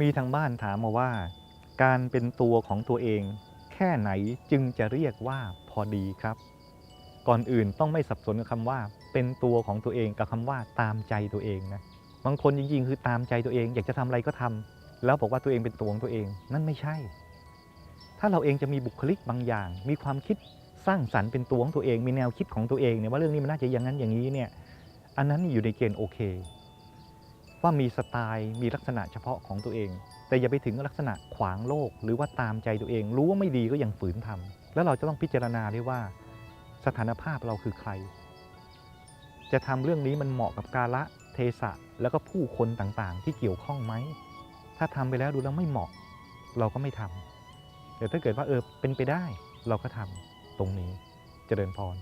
มีทางบ้านถามมาว่า การเป็นตัวของตัวเอง แค่ไหนจึงจะเรียกว่าพอดีครับ ก่อนอื่นต้องไม่สับสนกับคำว่า เป็นตัวของตัวเองกับคำว่าตามใจตัวเองนะบางคนจริงๆ คือตามใจตัวเอง อยากจะทำอะไรก็ทำแล้วบอกว่าตัวเองเป็นตัวของตัวเองนั่นไม่ใช่ ถ้าเราเองจะมีบุคลิกบางอย่าง มีความคิดสร้างสรรค์เป็นตัวของตัวเอง มีแนวคิดของตัวเองเนี่ยว่าเรื่องนี้มันน่าจะอย่างนั้นอย่างนี้เนี่ยอันนั้นอยู่ในเกณฑ์โอเค ว่ามีสไตล์มีลักษณะเฉพาะของตัวเอง แต่อย่าไปถึงลักษณะขวางโลก หรือว่าตามใจตัวเอง รู้ว่าไม่ดีก็ยังฝืนทำแล้วเราจะต้องพิจารณาด้วยว่า สถานภาพเราคือใคร จะทำเรื่องนี้มันเหมาะกับกาละเทศะแล้วก็ผู้คนต่างๆ ที่เกี่ยวข้องไหมถ้าทำไปแล้วดูแล้วไม่เหมาะ เราก็ไม่ทำแต่ถ้าเกิดว่าเออเป็นไปได้เราก็ทำตรงนี้จเจริญพร